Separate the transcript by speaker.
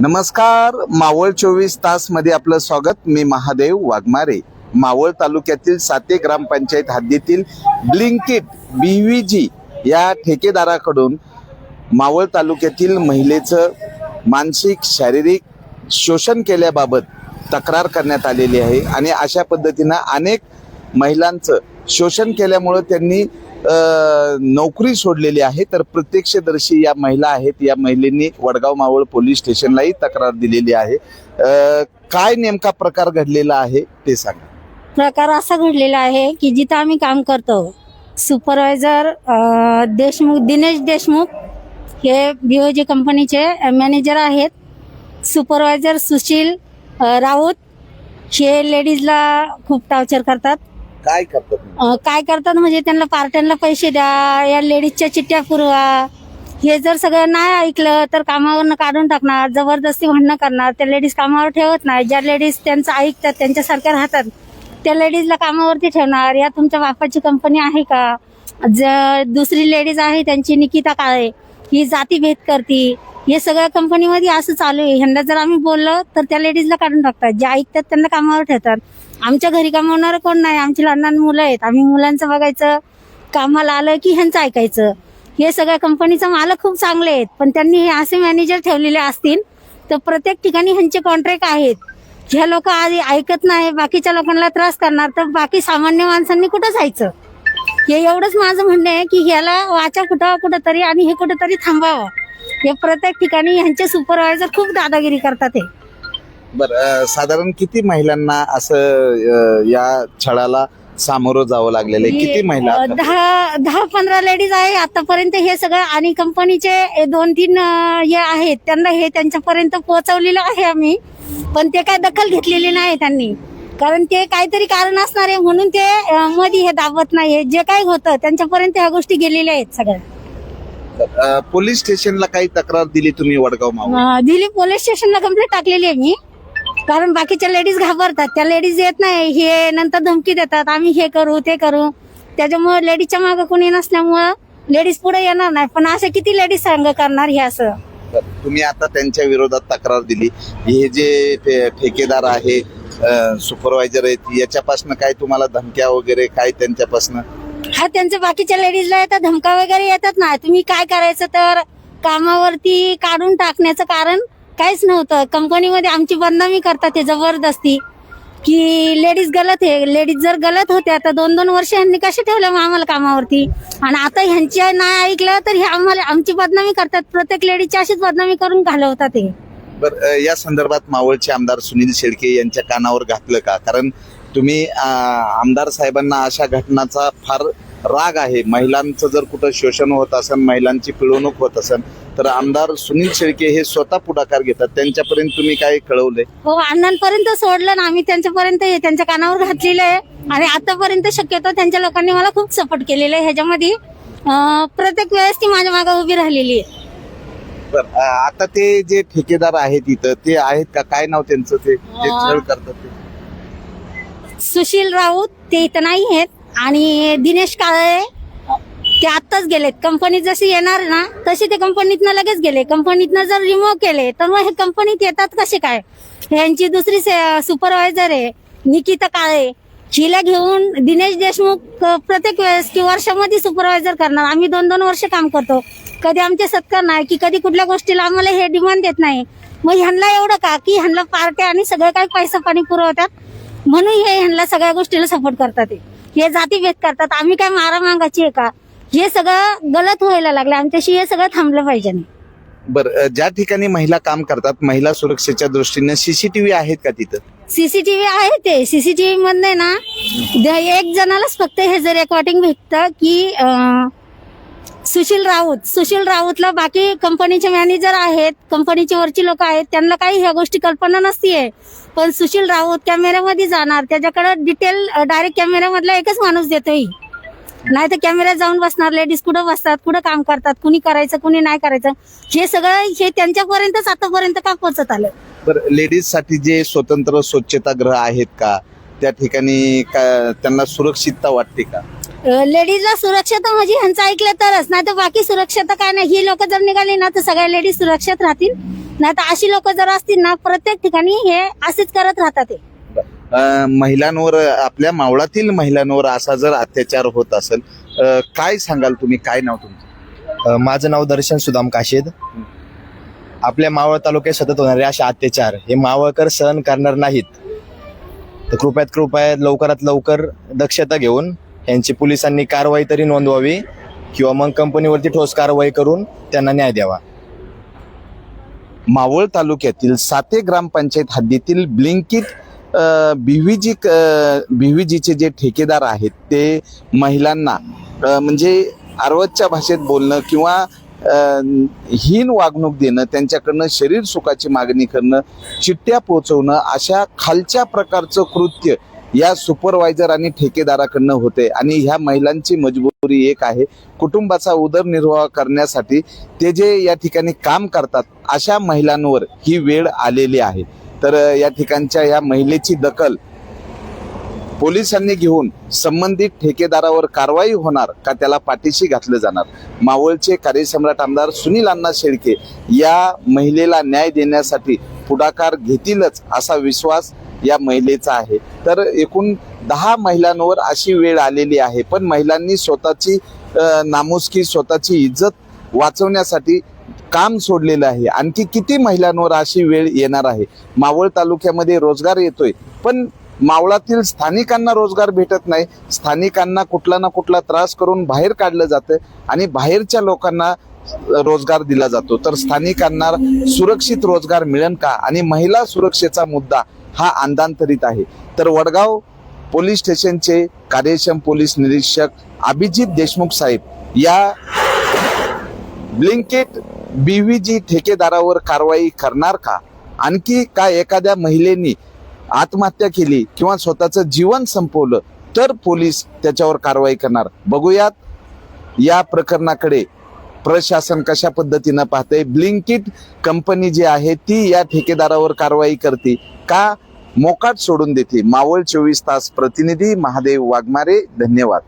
Speaker 1: नमस्कार मावळ चोवीस तासमध्ये आपलं स्वागत. मी महादेव वाघमारे. मावळ तालुक्यातील साते ग्रामपंचायत हद्दीतील ब्लिंकिट बीव्हीजी या ठेकेदाराकडून मावळ तालुक्यातील महिलेचं मानसिक शारीरिक शोषण केल्याबाबत तक्रार करण्यात आलेली आहे आणि अशा पद्धतीनं अनेक महिलांचं शोषण केल्यामुळं त्यांनी नोकरी सोडलेली आहे तर प्रत्यक्षदर्शी या महिला आहेत. या महिलेंनी वडगाव मावळ पोलीस स्टेशनलाही तक्रार दिलेली आहे. काय नेमका प्रकार घडलेला आहे ते सांगा.
Speaker 2: प्रकार असा घडलेला आहे की जिथं आम्ही काम करतो सुपरवायझर देशमुख दिनेश देशमुख हे बीओजी कंपनीचे मॅनेजर आहेत. सुपरवायझर सुशील राऊत हे लेडीजला खूप टॉर्चर करतात.
Speaker 1: काय करतात
Speaker 2: काय करतात म्हणजे त्यांना पार्ट्यांना पैसे द्या या लेडीजच्या चिठ्ठ्या पुरवा. हे जर सगळं नाही ऐकलं तर कामावरनं काढून टाकणार जबरदस्ती भांडणं करणार. त्या लेडीज कामावर ठेवत नाही. ज्या लेडीज त्यांचं ऐकतात त्यांच्यासारख्या राहतात त्या लेडीजला कामावरती ठेवणार. या तुमच्या बापाची कंपनी आहे का? ज दुसरी लेडीज आहे त्यांची निकिता काळे. ही जातीभेद करती. हे सगळ्या कंपनीमध्ये असं चालू आहे. ह्यांना जर आम्ही बोललो तर त्या लेडीजला काढून टाकतात. ज्या ऐकतात त्यांना कामावर ठेवतात. आमच्या घरी कामवणारं कोण नाही. आमची लहान लहान मुलं आहेत. आम्ही मुलांचं बघायचं कामाला आलं की ह्यांचं ऐकायचं. हे सगळ्या कंपनीचं मालक खूप चांगले आहेत. पण त्यांनी हे असे मॅनेजर ठेवलेले असतील तर प्रत्येक ठिकाणी ह्यांचे कॉन्ट्रॅक्ट आहेत. ह्या लोक आधी ऐकत नाही बाकीच्या लोकांना त्रास करणार तर बाकी सामान्य माणसांनी कुठं जायचं? हे एवढंच माझं म्हणणं आहे की ह्याला वाचा कुठं कुठंतरी आणि हे कुठंतरी थांबावं. हे प्रत्येक ठिकाणी ह्यांचे सुपरवायझर खूप दादागिरी करतात हे.
Speaker 1: बरं साधारण किती महिलांना असं या छळाला सामोरं जावं लागलेलं आहे? किती महिला
Speaker 2: अं, दहा दहा पंधरा लेडीज आहे आतापर्यंत हे सगळं आणि कंपनीचे दोन तीन अं, हे आहेत. त्यांना हे त्यांच्यापर्यंत पोहोचवलेलं आहे आम्ही. पण ते काय दखल घेतलेली नाही त्यांनी. कारण ते काहीतरी कारण असणार आहे म्हणून ते अं, मध्ये हे दाबत नाही. जे काय होतं त्यांच्यापर्यंत ह्या गोष्टी गेलेल्या आहेत सगळ्या.
Speaker 1: अ, पोलीस स्टेशनला काही तक्रार दिली तुम्ही वडगाव मावळ
Speaker 2: अं, दिल्ली पोलीस स्टेशनला कंप्लेंट टाकलेली आहे मी. कारण बाकीच्या लेडीज घाबरतात. त्या लेडीज येत नाही. हे नंतर धमकी देतात. आम्ही हे करू ते करू. त्याच्यामुळे लेडीजच्या मागे कोणी नसल्यामुळं लेडीज पुढे येणार नाही. पण असे किती लेडीज सांग करणार हे असं?
Speaker 1: तुम्ही आता त्यांच्या विरोधात तक्रार दिली. हे जे ठेकेदार आहे सुपरवायझर आहेत याच्यापासून काय तुम्हाला धमक्या वगैरे काय त्यांच्यापासून?
Speaker 2: हा त्यांच्या बाकीच्या लेडीजला येतात धमका वगैरे येतात ना. तुम्ही काय करायचं तर कामावरती काढून टाकण्याचं कारण काहीच नव्हतं. कंपनीमध्ये आमची बदनामी करतात ते जबरदस्ती. की लेडीज गलत आहे लेडीज जर गलत होत्या तर दोन दोन वर्ष ह्यांनी कसे ठेवले मग आम्हाला कामावरती? आणि आता ह्यांची नाही ऐकलं तर हे आम्हाला आमची बदनामी करतात. प्रत्येक लेडीजची अशीच बदनामी करून घालवतात ते
Speaker 1: बर अ, या संदर्भात मावळचे आमदार सुनील शेळके यांच्या कानावर घातलं का? कारण तुम्ही अ, आमदार साहेबांना अशा घटनाचा फार राग आहे. महिलांचं जर कुठं शोषण होत असेल महिलांची पिळवणूक होत असेल तर आमदार सुनील शेळके हे स्वतः पुढाकार घेतात. त्यांच्यापर्यंत तुम्ही काय कळवलंय?
Speaker 2: हो अण्णांपर्यंत सोडलं ना आम्ही त्यांच्यापर्यंत हे त्यांच्या कानावर घातलेलं आहे. आणि आतापर्यंत शक्यतो त्यांच्या लोकांनी मला खूप सपोर्ट केलेला आहे. ह्याच्यामध्ये अं, प्रत्येक वेळेस ती माझ्या मागे उभी राहिलेली आहे.
Speaker 1: बर आता ते जे ठेकेदार आहेत इथं ते आहेत का? काय नाव त्यांचं ते? जे छळ करतात ते?
Speaker 2: सुशील राऊत ते इथं नाही आहेत. आणि दिनेश काळे ते आत्ताच गेलेत कंपनीत जशी येणार ना तशी ते कंपनीतनं लगेच गेले. कंपनीतनं जर रिमूव्ह केले तर मग हे कंपनीत येतात कसे काय? यांची दुसरी सुपरवायझर आहे निकिता काळे. हिला घेऊन दिनेश देशमुख प्रत्येक वेळेस की वर्षामध्ये सुपरवायझर करणार. आम्ही दोन दोन वर्ष काम करतो. कधी आमचे सत्कार नाही की कधी कुठल्या गोष्टीला आम्हाला हे डिमांड देत नाही. मग ह्यांना एवढं का? की ह्यांना पार्ट्या आणि सगळं काही पैसा पाणी पुरवतात. म्हणून हे ह्यांना सगळ्या गोष्टीला सपोर्ट करतात हे. हे जातीभेद करतात. आम्ही काय मारा मागाची आहे का? हे सगळं गलत व्हायला लागलं. आमच्याशी हे सगळं थांबलं पाहिजे नाही.
Speaker 1: बर ज्या ठिकाणी महिला काम करतात महिला सुरक्षेच्या दृष्टीने सीसीटीव्ही आहेत का तिथं?
Speaker 2: सीसीटीव्ही आहे ते. सीसीटीव्ही मध्ये ना द- एक जणालाच फक्त हे जर रेकॉर्डिंग भेटतं की अं, सुशील राऊत. सुशील राऊतला बाकी कंपनीचे मॅनेजर आहेत कंपनीचे वरची लोक आहेत त्यांना काही ह्या गोष्टी कल्पना नसतीये. पण सुशील राऊत कॅमेऱ्यामध्ये जाणार त्याच्याकडे डिटेल डायरेक्ट कॅमेऱ्यामधला एकच माणूस देतोय. नाही तर कॅमेऱ्यात जाऊन बसणार लेडीज कुठं बसतात कुठं काम करतात कुणी करायचं कुणी नाही करायचं हे सगळं हे त्यांच्यापर्यंतच आतापर्यंत का पोचत आलं?
Speaker 1: बर लेडीजसाठी जे स्वतंत्र स्वच्छतागृह आहेत का? त्या ठिकाणी का- त्यांना सुरक्षितता वाटते का?
Speaker 2: लेडीजला सुरक्षता म्हणजे ह्यांचं ऐकलं तरच. नाही तर बाकी सुरक्षता काय नाही? ही लोक जर निघाली ना तर सगळ्या लेडीज सुरक्षित राहतील. नाही तर अशी लोक जर असतील ना प्रत्येक ठिकाणी हे असेच करत राहतात
Speaker 1: महिलांवर आपल्या मावळातील महिलांवर असा जर अत्याचार होत असेल काय सांगाल तुम्ही? काय नाव तुमचं?
Speaker 3: माझं नाव दर्शन सुदाम काशेद. आपल्या मावळ तालुक्यात सतत होणारे असे अत्याचार हे मावळकर सहन करणार नाहीत. तर कृपयात कृपया लवकरात लवकर दक्षता घेऊन यांची पोलिसांनी कारवाई तरी नोंदवावी किंवा मग कंपनीवरती ठोस कारवाई करून त्यांना न्याय द्यावा.
Speaker 1: मावळ तालुक्यातील साते ग्रामपंचायत हद्दीतील ब्लिंकिट बीव्हीजी बीव्हीजीचे जे ठेकेदार आहेत ते महिलांना म्हणजे आरवतच्या भाषेत बोलणं किंवा हीन वागणूक देणं त्यांच्याकडनं शरीर सुखाची मागणी करणं चिठ्ठ्या पोचवणं अशा खालच्या प्रकारचं कृत्य या सुपरवायझर आणि ठेकेदाराकडनं होते. आणि ह्या महिलांची मजबुरी एक आहे कुटुंबाचा उदरनिर्वाह करण्यासाठी ते जे या ठिकाणी काम करतात अशा महिलांवर ही वेळ आलेली आहे. तर या ठिकाणच्या या महिलेची दखल पोलिसांनी घेऊन संबंधित ठेकेदारावर कारवाई होणार का त्याला पाठीशी घातलं जाणार? मावळचे कार्यसम्राट आमदार सुनील अण्णा शेळके या महिलेला न्याय देण्यासाठी पुढाकार घेतीलच असा विश्वास या महिलेचा आहे. तर एकूण दहा महिलांवर अशी वेळ आलेली आहे. पण महिलांनी स्वतःची नामुसकी स्वतःची इज्जत वाचवण्यासाठी काम सोडलेलं आहे. आणखी किती महिलांवर अशी वेळ येणार आहे? मावळ तालुक्यामध्ये रोजगार येतोय पण मावळातील स्थानिकांना रोजगार भेटत नाही. स्थानिकांना कुठला ना कुठला त्रास करून बाहेर काढलं जातं आणि बाहेरच्या लोकांना रोजगार दिला जातो. तर स्थानिकांना सुरक्षित रोजगार मिळेल का? आणि महिला सुरक्षेचा मुद्दा हा अंधांतरित आहे. तर वडगाव पोलीस स्टेशनचे कार्यक्षम पोलीस निरीक्षक अभिजित देशमुख साहेब या ब्लिंकिट बीव्हीजी ठेकेदारावर कारवाई करणार का? आणखी काय एखाद्या महिलेनी आत्महत्या केली किंवा स्वतःचं जीवन संपवलं तर पोलीस त्याच्यावर कारवाई करणार. बघूयात या प्रकरणाकडे प्रशासन कशा पद्धतीनं पाहते ब्लिंकिट कंपनी जी आहे ती या ठेकेदारावर कारवाई करते का? मोकाट सोडून देते. मावळ चोवीस तास प्रतिनिधी महादेव वाघमारे धन्यवाद.